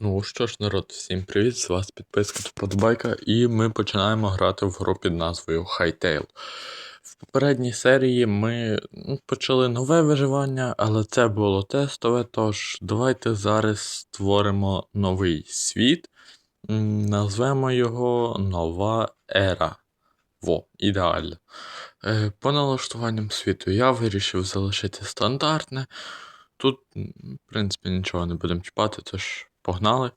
Ну що ж, народ, всім привіт! З вас підписка та подобайка, і ми починаємо грати в гру під назвою Hightail. В попередній серії ми ну, почали нове виживання, але це було тестове, тож давайте зараз створимо новий світ. Назвемо його Нова Ера. Во, ідеально. Е, По налаштуванням світу я вирішив залишити стандартне. Тут, в принципі, нічого не будемо чіпати, тож погнали.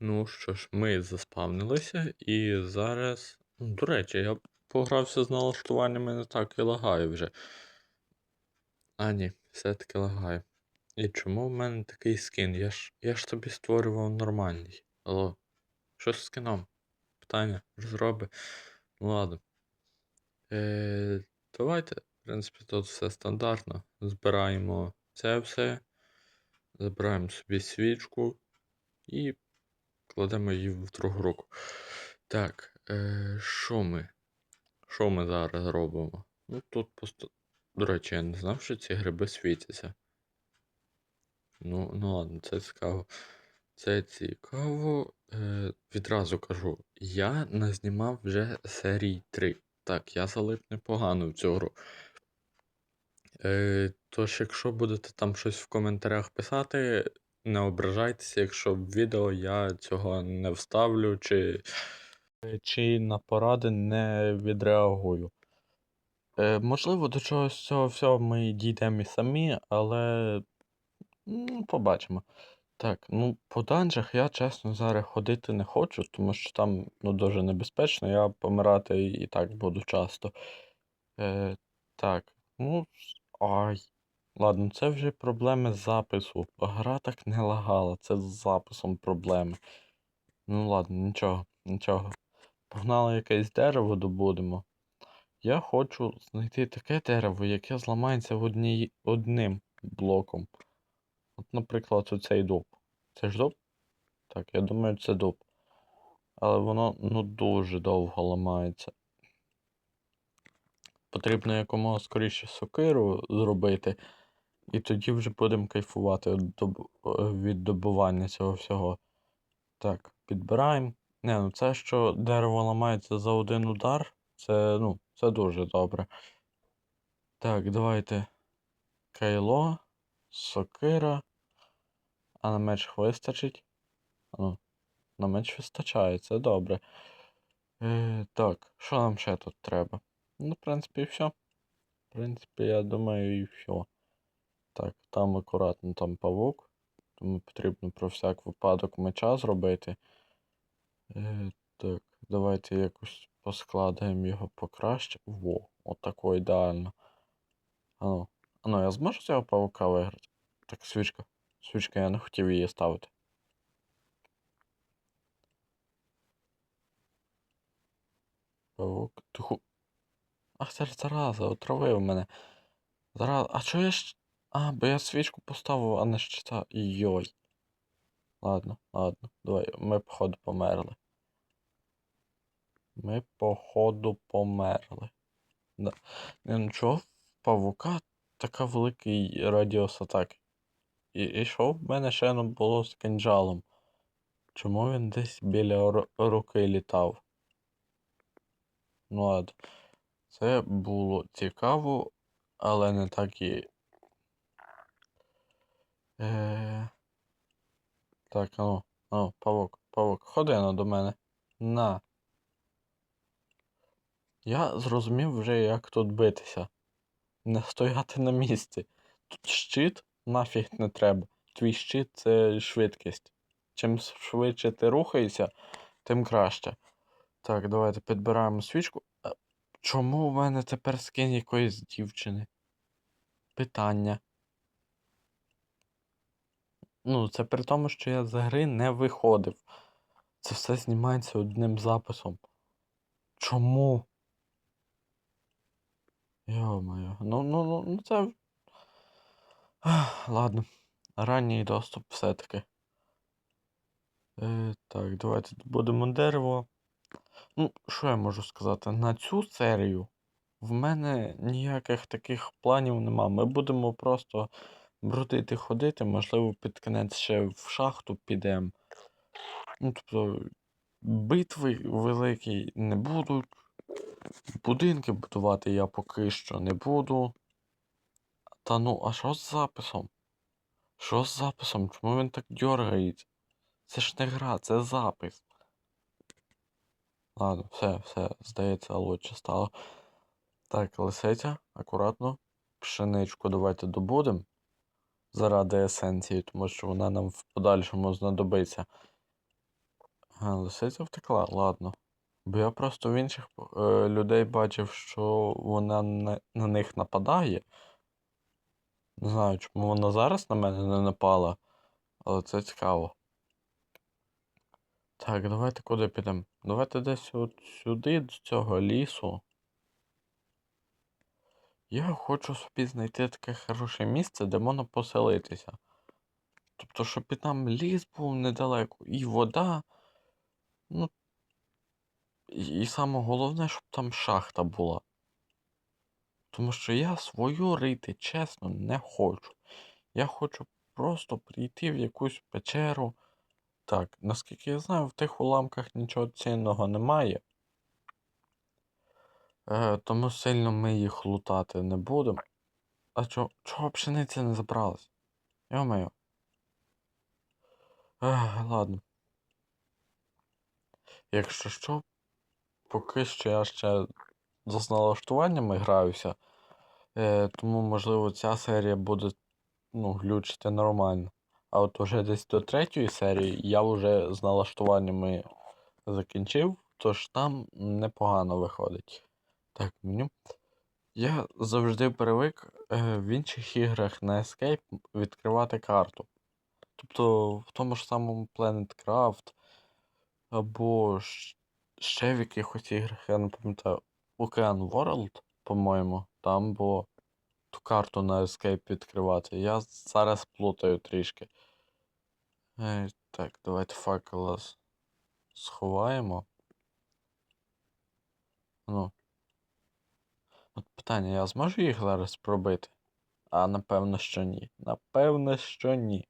Ну що ж, ми заспавнилися і зараз. ну, До речі, я погрався з налаштуваннями не так і лагаю вже. А, ні, все-таки лагаю. І чому в мене такий скін? Я ж, я ж тобі створював нормальний. Алло, що з скіном? Питання, розроби. Ну ладно. Е, давайте, в принципі, тут все стандартно. Збираємо це все. Забираємо собі свічку і кладемо її в другу руку. Так, е, що ми? Що ми зараз робимо? Ну тут просто. До речі, я не знав, що ці гриби світяться. Ну, ну ладно, це цікаво. Це цікаво. Е, відразу кажу, я назнімав вже серії 3. Так, я залип непогано в цю гру. Е, тож, якщо будете там щось в коментарях писати, не ображайтеся, якщо в відео я цього не вставлю, чи, чи на поради не відреагую. Е, можливо, до чогось цього всього ми дійдемо і самі, але ну, побачимо. Так, ну по данжах я чесно зараз ходити не хочу, тому що там ну, дуже небезпечно, я помирати і так буду часто. Е, так, ну. Ай. Ладно, це вже проблеми запису. Гра так не лагала, це з записом проблеми. Ну ладно, нічого, нічого. Погнали якесь дерево добудемо. Я хочу знайти таке дерево, яке зламається в одній, одним блоком. От, наприклад, оцей дуб. Це ж дуб? Так, я думаю, це дуб. Але воно ну дуже довго ламається. Потрібно якомога скоріше сокиру зробити, і тоді вже будемо кайфувати від, добування цього всього. Так, підбираємо. Не, ну це що дерево ламається за один удар, це, ну, це дуже добре. Так, давайте. Кайло, сокира. А на меч вистачить. Ну, на меч вистачає, це добре. Е, Так, що нам ще тут треба? Ну, в принципі, все. В принципі, я думаю, і все. Так, там акуратно там павук. Тому потрібно про всяк випадок меча зробити. Е, Так, давайте якось поскладаємо його покраще. Во, отако ідеально. Ану, ану, я зможу цього павука виграти? Так, свічка. Свічка, я не хотів її ставити. Павук. Тихо. Ах, це ж зараза, отравив мене. Зараз. А чого я ж. А, бо я свічку поставив, а не щита. Йой. Ладно, ладно, давай. Ми, походу, померли. Ми, походу, померли. Да. Не, ну чого в павука така великий радіус атаки? І, і що в мене ще не було з кинджалом? Чому він десь біля ру- руки літав? Ну ладно. Це було цікаво, але не так і. Е... Так, ану, ану, павук, павук, ходи ну до мене. На. Я зрозумів вже, як тут битися. Не стояти на місці. Тут щит нафіг не треба. Твій щит це швидкість. Чим швидше ти рухаєшся, тим краще. Так, давайте підбираємо свічку. Чому в мене тепер скин якоїсь дівчини? Питання. Ну, це при тому, що я з гри не виходив. Це все знімається одним записом. Чому? Йо-моє. Ну, ну, ну, ну це. Ах, Ладно. Ранній доступ все-таки. Е, так, давайте будемо дерево. Ну, що я можу сказати? На цю серію в мене ніяких таких планів нема. Ми будемо просто бродити ходити, можливо, під кінець ще в шахту підемо. Ну, тобто, битви великі не будуть. Будинки будувати я поки що не буду. Та ну, а що з записом? Що з записом? Чому він так дергається? Це ж не гра, це запис. Ладно, все, все, здається, лучше стало. Так, лисиця, акуратно. Пшеничку давайте добудемо. Заради есенції, тому що вона нам в подальшому знадобиться. А, лисиця втекла, ладно. Бо я просто в інших е, людей бачив, що вона на, на них нападає. Не знаю, чому вона зараз на мене не напала, але це цікаво. Так, давайте куди підемо? Давайте десь от сюди, до цього лісу. Я хочу собі знайти таке хороше місце, де можна поселитися. Тобто, щоб і там ліс був недалеко, і вода. Ну. І, і саме головне, щоб там шахта була. Тому що я свою рити, чесно, не хочу. Я хочу просто прийти в якусь печеру. Так, наскільки я знаю, в тих уламках нічого цінного немає. Е, тому сильно ми їх лутати не будемо. А чо, чого пшениця не забралась? Йо-моє. Ех, ладно. Якщо що, поки що я ще з налаштуваннями граюся. Е, тому, можливо, ця серія буде ну, глючити нормально. А от уже десь до третьої серії я вже з налаштуваннями закінчив, тож там непогано виходить. Так, меню. Я завжди привик е, в інших іграх на Escape відкривати карту. Тобто в тому ж самому Planet Craft або ще в якихось іграх, я не пам'ятаю, Ocean World, по-моєму, там було ту карту на Escape відкривати. Я зараз плутаю трішки. Так, давайте факела сховаємо. Ну. От питання, я зможу їх зараз пробити? А напевно, що ні. Напевно, що ні.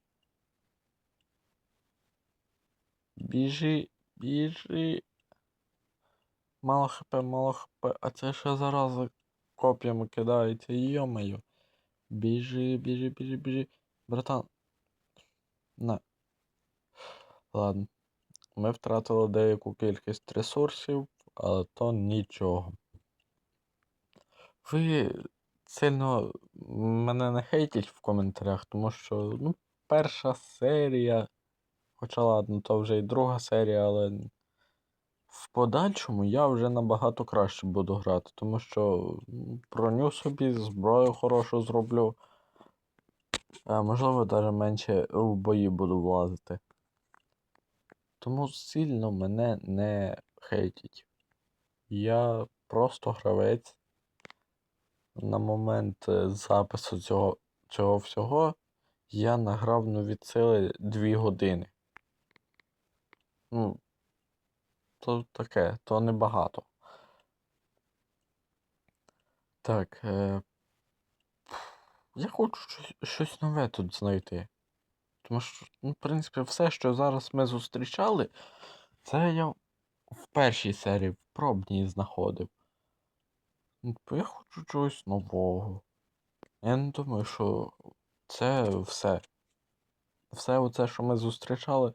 Біжи, біжи. Мало хп, мало хп. А це ще зараза коп'ями кидається, йомаю. Біжи, біжи, біжи, біжи. Братан. На. Ладно. Ми втратили деяку кількість ресурсів, але то нічого. Ви сильно мене не хейтіть в коментарях, тому що, ну, перша серія. Хоча ладно, то вже і друга серія, але в подальшому я вже набагато краще буду грати, тому що броню собі, зброю хорошу зроблю. А можливо, навіть менше в бої буду влазити. Тому сильно мене не хейтіть. Я просто гравець. На момент е, запису цього, цього всього я награв ну, від сили 2 години. Ну, то таке, то небагато. Так. Е... Я хочу щось, щось нове тут знайти. Тому що, ну, в принципі, все, що зараз ми зустрічали, це я в першій серії в пробній знаходив. Ну, типу, я хочу чогось нового. Я не думаю, що це все. Все оце, що ми зустрічали,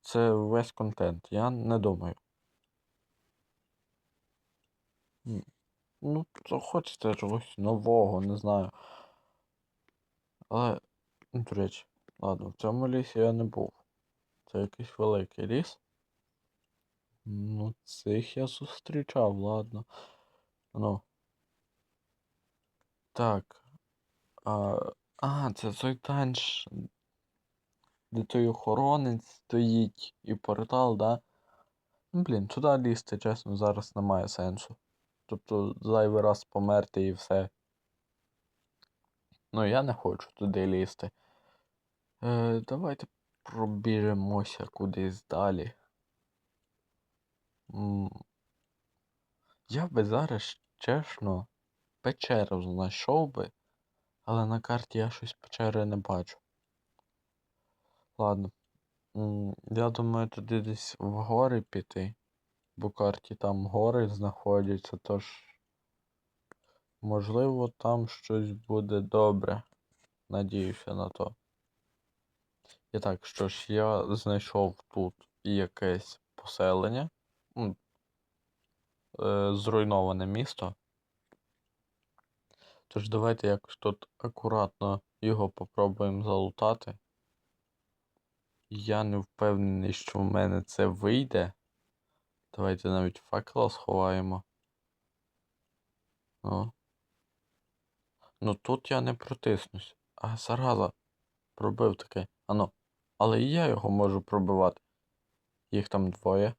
це весь контент. Я не думаю. М, Ну, то хочеться чогось нового, не знаю. Але, ну, до речі, ладно, в цьому лісі я не був. Це якийсь великий ліс. Ну, цих я зустрічав, ладно. Ну. Так. А, а це той танч, де той охоронець стоїть і портал, да? Ну, блін, туди лізти, чесно, зараз немає сенсу. Тобто зайвий раз померти і все. Ну, я не хочу туди лізти. Е, давайте пробіжемося кудись далі. Я би зараз, чесно, печеру знайшов би. Але на карті я щось печери не бачу. Ладно. Я думаю, туди десь в гори піти. Бо карті там гори знаходяться, тож. Можливо, там щось буде добре. Надіюся на то. І так, що ж, я знайшов тут якесь поселення. Е, зруйноване місто. Тож давайте якось тут акуратно його попробуємо залутати. Я не впевнений, що в мене це вийде. Давайте навіть факела сховаємо. Ну. Ну тут я не протиснусь. А зараза. Пробив таке. Ано. Але і я його можу пробивати. Їх там двоє.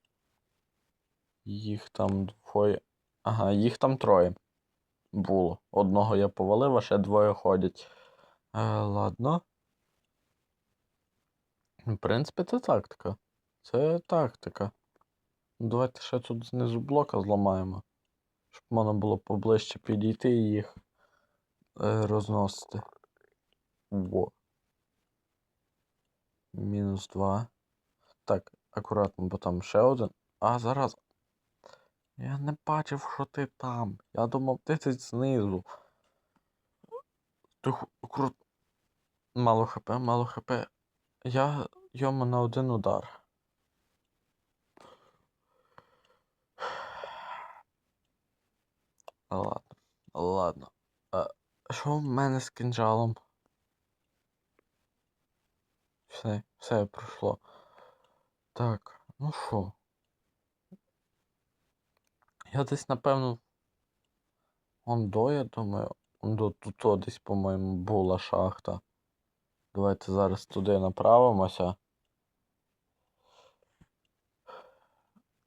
Їх там двоє. Ага, їх там троє. Було. Одного я повалив, а ще двоє ходять. Е, ладно. В принципі, це тактика. Це тактика. Ну, Давайте ще тут знизу блока зламаємо. Щоб можна було поближче підійти і їх е, розносити. Во. Мінус два. Так, акуратно, бо там ще один. А, зараз. Я не бачив, що ти там. Я думав, ти тут знизу. Ти крут. Мало хп, мало хп. Я йому на один удар. Ладно, ладно. А, що в мене з кинджалом? Все, все пройшло. Так, ну що? Я десь, напевно. Ондо, я думаю. Ондо тут десь, по-моєму, була шахта. Давайте зараз туди направимося.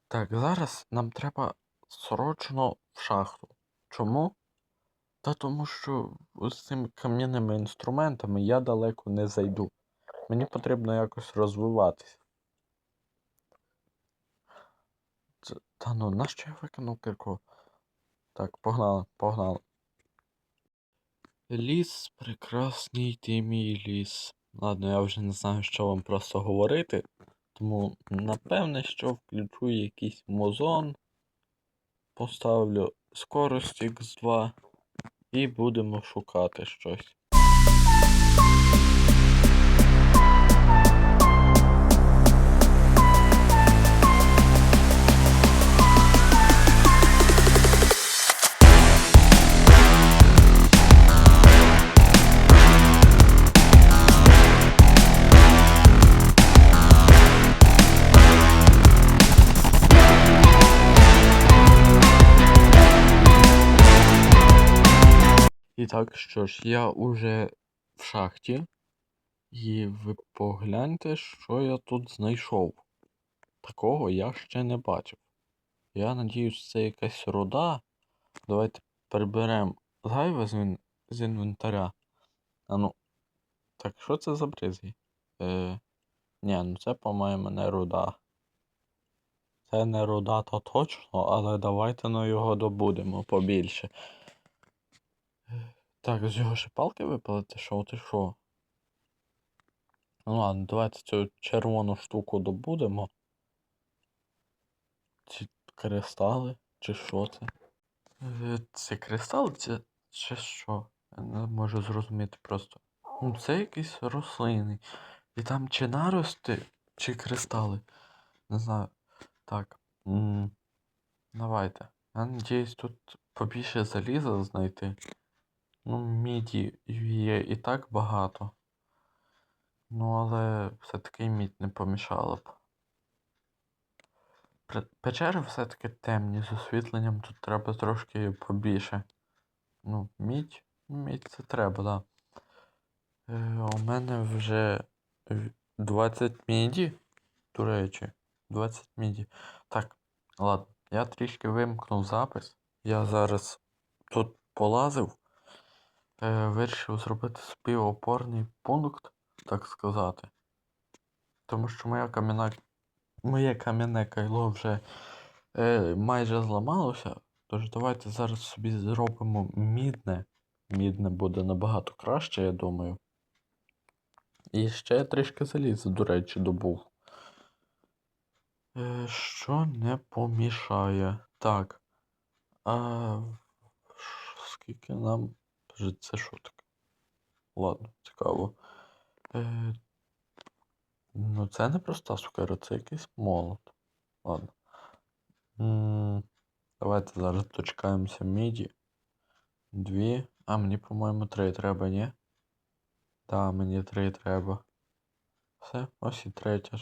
Так, зараз нам треба срочно в шахту. Чому? Та тому що з цими кам'яними інструментами я далеко не зайду. Мені потрібно якось розвиватись. Це- Та ну, нащо я викинув кирку? Так, погнали, погнали. Ліс, прекрасний ти мій ліс. Ладно, я вже не знаю, що вам просто говорити. Тому напевне, що включу якийсь музон. Поставлю скорость X2 і будемо шукати щось. І так, що ж, я уже в шахті. І ви погляньте, що я тут знайшов. Такого я ще не бачив. Я надіюсь, це якась руда. Давайте приберемо зайве з, з інвентаря. А ну. Так, що це за бризги? Е, ні, ну це, по-моєму, не руда. Це не руда, то точно, але давайте ну його добудемо побільше. Так, з його ще палки випали, ти що, ти що? Ну ладно, давайте цю червону штуку добудемо. Ці кристали, чи що це? Е, Це кристали, це чи що? Я не можу зрозуміти просто. Ну, це якісь рослини. І там чи нарости, чи кристали. Не знаю. Так. м, Давайте. Я надіюсь тут побільше заліза знайти. Ну, міді є і так багато. Ну, але все-таки мідь не помішала б. Печери все-таки темні, з освітленням тут треба трошки побільше. Ну, мідь, мідь це треба, да. Е, у мене вже 20 міді, до речі, 20 міді. Так, ладно, я трішки вимкнув запис. Я зараз тут полазив, вирішив зробити собі опорний пункт, так сказати. Тому що моя кам'яна. Моє кам'яне кайло вже е, майже зламалося. Тож давайте зараз собі зробимо мідне. Мідне буде набагато краще, я думаю. І ще я трішки заліза, до речі, добув. Е, що не помішає. Так. А скільки нам. Боже, Це що таке? Ладно, цікаво. Е, ну, це не проста сукера, це якийсь молот. Ладно. м давайте зараз дочекаємося міді. Дві. А, мені, по-моєму, три треба, ні? Так, мені три треба. Все, ось і третя.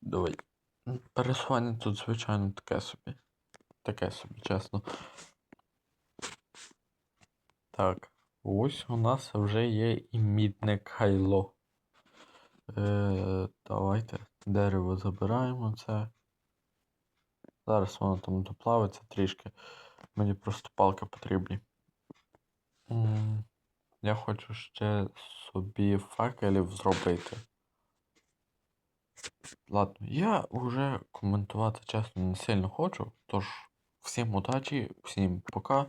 Давай. Пересування тут, звичайно, таке собі. Таке собі, чесно. Так, ось у нас вже є і мідне кайло. Е, давайте дерево забираємо це. Зараз воно там доплавиться трішки. Мені просто палки потрібні. Я хочу ще собі факелів зробити. Ладно, я вже коментувати чесно не сильно хочу. Тож, всім удачі, всім пока.